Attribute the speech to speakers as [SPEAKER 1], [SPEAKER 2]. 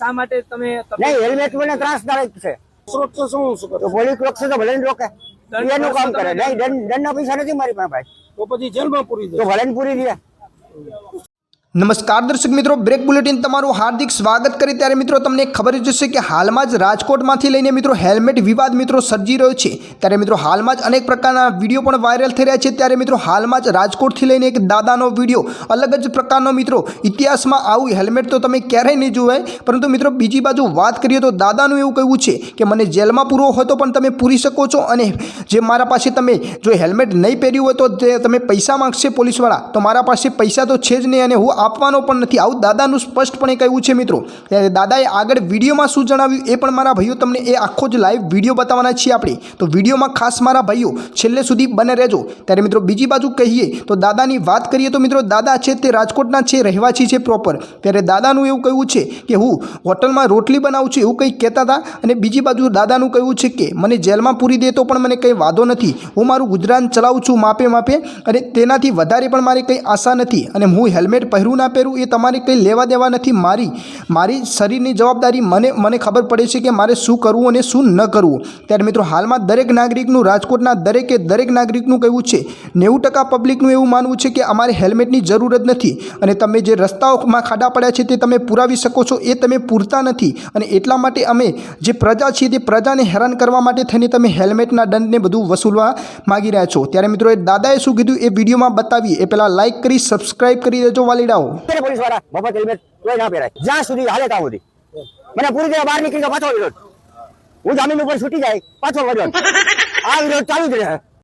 [SPEAKER 1] શા માટે તમે
[SPEAKER 2] નહીં હેલ્મેટ મને ત્રાસદાયક છે.
[SPEAKER 3] તો શું શું કરો?
[SPEAKER 2] પોલીસ રોકશે તો ભલે રોકે.
[SPEAKER 1] દંડ
[SPEAKER 2] એનું કામ કરે. નહીં દંડ દંડના પૈસા નથી મારી પાસે ભાઈ.
[SPEAKER 3] તો પછી જેલમાં પૂરી દે
[SPEAKER 2] તો ભલે પૂરી દે
[SPEAKER 4] નમસ્કાર દર્શક મિત્રો, બ્રેક બુલેટિન તમારું હાર્દિક સ્વાગત કરી. ત્યારે મિત્રો, તમને ખબર જશે કે હાલમાં જ રાજકોટમાંથી લઈને મિત્રો, હેલ્મેટ વિવાદ મિત્રો સર્જી રહ્યો છે. ત્યારે મિત્રો, હાલમાં જ અનેક પ્રકારના વીડિયો પણ વાયરલ થઈ રહ્યા છે. ત્યારે મિત્રો, હાલમાં જ રાજકોટથી લઈને એક દાદાનો વીડિયો, અલગ જ પ્રકારનો મિત્રો, ઇતિહાસમાં આવું હેલ્મેટ તો તમે ક્યારેય નહીં જોવાય. પરંતુ મિત્રો, બીજી બાજુ વાત કરીએ તો દાદાનું એવું કહેવું છે કે, મને જેલમાં પૂરો હોય તો પણ તમે પૂરી શકો છો. અને જે મારા પાસે તમે જો હેલ્મેટ નહીં પહેર્યું હોય તો તમે પૈસા માંગશે પોલીસવાળા. તો મારા પાસે પૈસા તો છે જ નહીં અને હું આપવાનો પણ નથી. આવું દાદાનું સ્પષ્ટપણે કહેવું છે મિત્રો. ત્યારે દાદાએ આગળ વિડીયોમાં શું જણાવ્યું એ પણ મારા ભાઈઓ તમને એ આખો જ લાઈવ વીડિયો બતાવવાના છીએ આપણે. તો વિડીયોમાં ખાસ મારા ભાઈઓ છેલ્લે સુધી બને રહેજો. ત્યારે મિત્રો બીજી બાજુ કહીએ તો દાદાની વાત કરીએ તો મિત્રો દાદા છે તે રાજકોટના છે, રહેવાસી છે પ્રોપર ત્યારે દાદાનું એવું કહ્યું છે કે હું હોટલમાં રોટલી બનાવું છું એવું કંઈક કહેતા હતા. અને બીજી બાજુ દાદાનું કહ્યું છે કે મને જેલમાં પૂરી દે તો પણ મને કંઈ વાંધો નથી. હું મારું ગુજરાન ચલાવું છું માપે માપે અને તેનાથી વધારે પણ મારી કંઈ આશા નથી. અને હું હેલ્મેટ પહેરું ના પહેરું, એ તમારે કંઈ લેવા દેવા નથી. મારી મારી શરીરની જવાબદારી મને મને ખબર પડે છે કે મારે શું કરવું અને શું ન કરવું. ત્યારે મિત્રો, હાલમાં દરેક નાગરિકનું, રાજકોટના દરેકે દરેક નાગરિકનું કહેવું છે, નેવું ટકા પબ્લિકનું એવું માનવું છે કે અમારે હેલ્મેટની જરૂર જ નથી. અને તમે જે રસ્તાઓમાં ખાડા પડ્યા છે તે તમે પુરાવી શકો છો, એ તમે પૂરતા નથી. અને એટલા માટે અમે જે પ્રજા છીએ તે પ્રજાને હેરાન કરવા માટે થઈને તમે હેલ્મેટના દંડને બધું વસૂલવા માગી રહ્યા છો. ત્યારે મિત્રો, એ દાદાએ શું કીધું એ વિડીયોમાં બતાવીએ. એ પહેલાં લાઇક કરી સબસ્ક્રાઇબ કરી દેજો વાલીડાઓ
[SPEAKER 2] ત્યારે પોલીસવાળા મફત હેલ્મેટ કોઈ ના પહેરાય. જ્યાં સુધી હાલે ત્યાં સુધી મને પૂરી જગ્યા બહાર નીકળી પાછો વિરોધ. હું જામીન ઉપર છૂટી જાય, પાછો વિરોધ આ વિરોધ ચાલુ જ રહે.